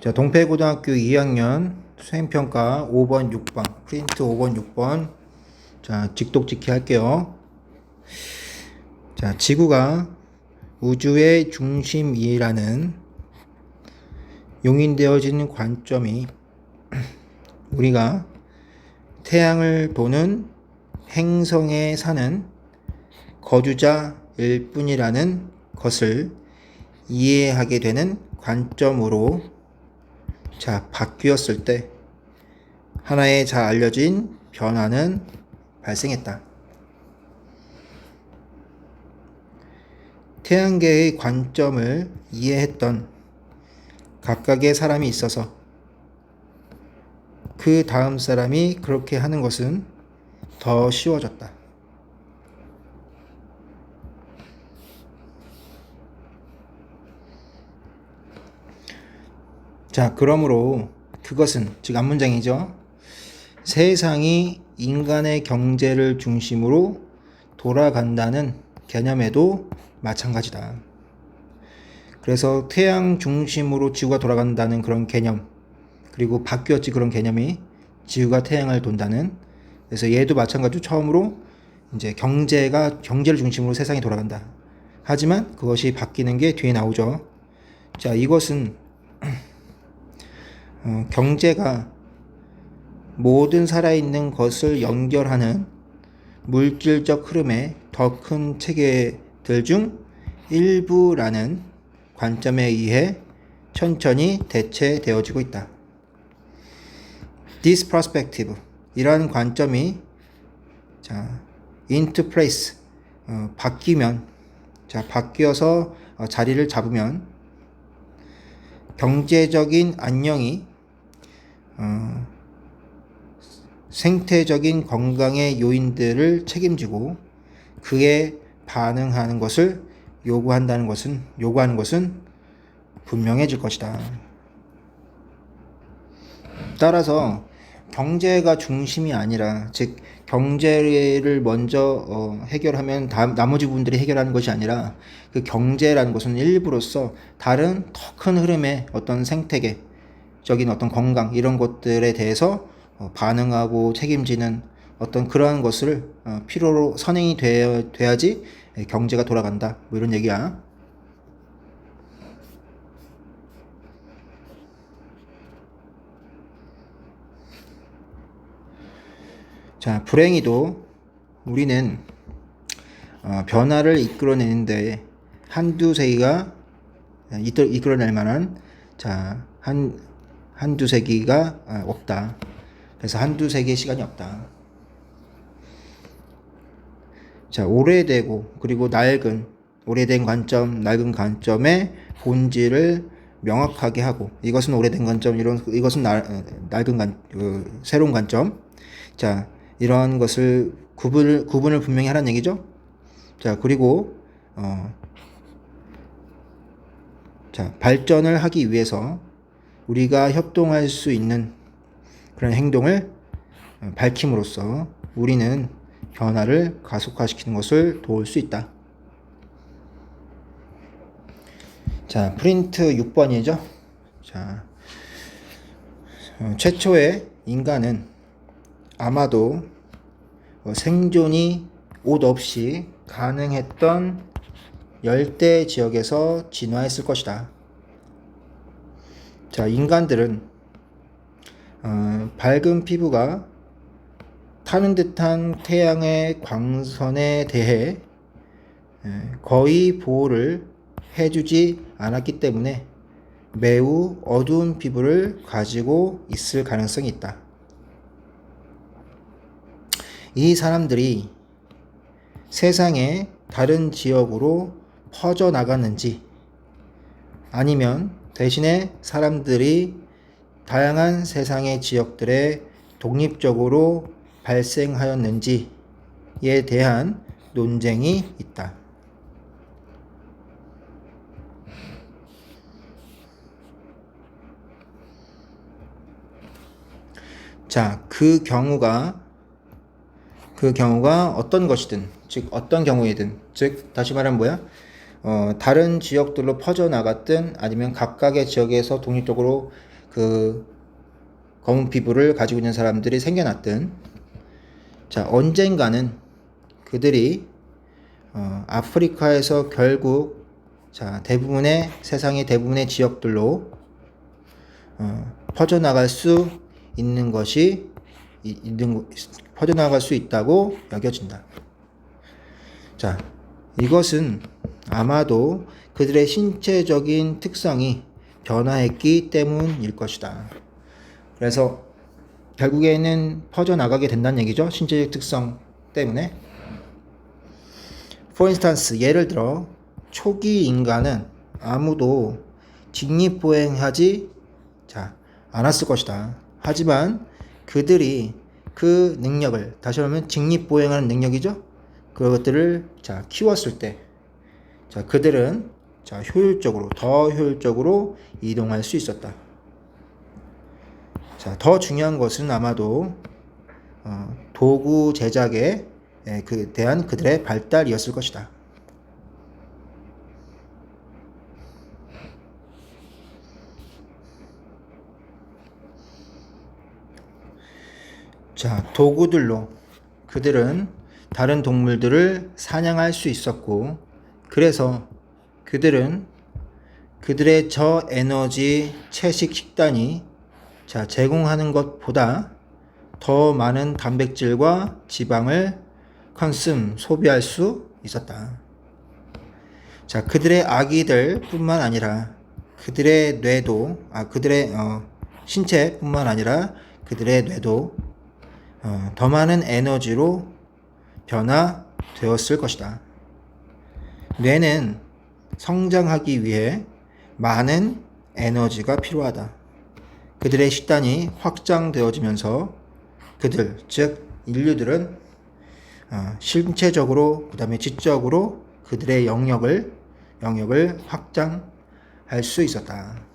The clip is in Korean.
자, 동패고등학교 2학년 수행평가 5번, 6번, 프린트 5번, 6번. 자, 직독직히 할게요. 자, 지구가 우주의 중심이라는 용인되어진 관점이 우리가 태양을 도는 행성에 사는 거주자일 뿐이라는 것을 이해하게 되는 관점으로 자, 바뀌었을 때 하나의 잘 알려진 변화는 발생했다. 태양계의 관점을 이해했던 각각의 사람이 있어서 그 다음 사람이 그렇게 하는 것은 더 쉬워졌다. 자, 그러므로 그것은 즉 앞문장이죠. 세상이 인간의 경제를 중심으로 돌아간다는 개념에도 마찬가지다. 그래서 태양 중심으로 지구가 돌아간다는 그런 개념, 그리고 바뀌었지 그런 개념이 지구가 태양을 돈다는 그래서 얘도 마찬가지로 처음으로 이제 경제가 경제를 중심으로 세상이 돌아간다. 하지만 그것이 바뀌는 게 뒤에 나오죠. 자, 이것은 어, 경제가 모든 살아있는 것을 연결하는 물질적 흐름의 더 큰 체계들 중 일부라는 관점에 의해 천천히 대체되어지고 있다. This perspective 이러한 관점이 자 into place 어, 바뀌면 자 바뀌어서 어, 자리를 잡으면 경제적인 안녕이 어, 생태적인 건강의 요인들을 책임지고 그에 반응하는 것을 요구한다는 것은 요구하는 것은 분명해질 것이다. 따라서 경제가 중심이 아니라 즉 경제를 먼저 어, 해결하면 다음 나머지 부분들이 해결하는 것이 아니라 그 경제라는 것은 일부로서 다른 더 큰 흐름의 어떤 생태계 적인 어떤 건강 이런 것들에 대해서 어, 반응하고 책임지는 어떤 그러한 것을 어, 필요로 선행이 되어, 돼야지 경제가 돌아간다 뭐 이런 얘기야. 자, 불행히도 우리는 어, 변화를 이끌어내는데 한두 세기가 이끌, 이끌어낼 만한 자, 한, 한두 세기가 아, 없다. 그래서 한두 세기의 시간이 없다. 자, 오래되고 그리고 낡은 오래된 관점, 낡은 관점의 본질을 명확하게 하고 이것은 오래된 관점, 이런 이것은 날, 낡은 관, 그, 새로운 관점. 자, 이러한 것을 구분을 구분을 분명히 하라는 얘기죠. 자, 그리고 어, 자, 발전을 하기 위해서 우리가 협동할 수 있는 그런 행동을 어, 밝힘으로써 우리는 변화를 가속화시키는 것을 도울 수 있다. 자, 프린트 6번이죠. 자, 어, 최초의 인간은 아마도 어, 생존이 옷 없이 가능했던 열대 지역에서 진화했을 것이다. 자, 인간들은 어, 밝은 피부가 타는 듯한 태양의 광선에 대해 에, 거의 보호를 해주지 않았기 때문에 매우 어두운 피부를 가지고 있을 가능성이 있다. 이 사람들이 세상의 다른 지역으로 퍼져 나갔는지 아니면 대신에 사람들이 다양한 세상의 지역들에 독립적으로 발생하였는지에 대한 논쟁이 있다. 자, 그 경우가 그 경우가 어떤 것이든 즉 어떤 경우이든 즉 다시 말하면 뭐야? 어, 다른 지역들로 퍼져나갔든 아니면 각각의 지역에서 독립적으로 그 검은 피부를 가지고 있는 사람들이 생겨났든 자 언젠가는 그들이 어, 아프리카에서 결국 자 대부분의 세상의 대부분의 지역들로 어, 퍼져나갈 수 있는 것이 이- 있는 거- 퍼져나갈 수 있다고 여겨진다. 자, 이것은 아마도 그들의 신체적인 특성이 변화했기 때문일 것이다. 그래서 결국에는 퍼져나가게 된다는 얘기죠. 신체적 특성 때문에. For instance, 예를 들어 초기 인간은 아무도 직립보행하지 자, 않았을 것이다. 하지만 그들이 그 능력을 다시 말하면 직립보행하는 능력이죠. 그것들을 자 키웠을 때, 자 그들은 자 효율적으로 더 효율적으로 이동할 수 있었다. 자더 중요한 것은 아마도 어, 도구 제작에 에, 그 대한 그들의 발달이었을 것이다. 자, 도구들로 그들은 다른 동물들을 사냥할 수 있었고, 그래서 그들은 그들의 저 에너지 채식 식단이 자, 제공하는 것보다 더 많은 단백질과 지방을 컨숨, 소비할 수 있었다. 자, 그들의 아기들 뿐만 아니라 그들의 뇌도, 아, 그들의 어, 신체뿐만 아니라 그들의 뇌도 어, 더 많은 에너지로 변화되었을 것이다. 뇌는 성장하기 위해 많은 에너지가 필요하다. 그들의 식단이 확장되어지면서 그들, 즉 인류들은 어, 신체적으로 그 다음에 지적으로 그들의 영역을 영역을 확장할 수 있었다.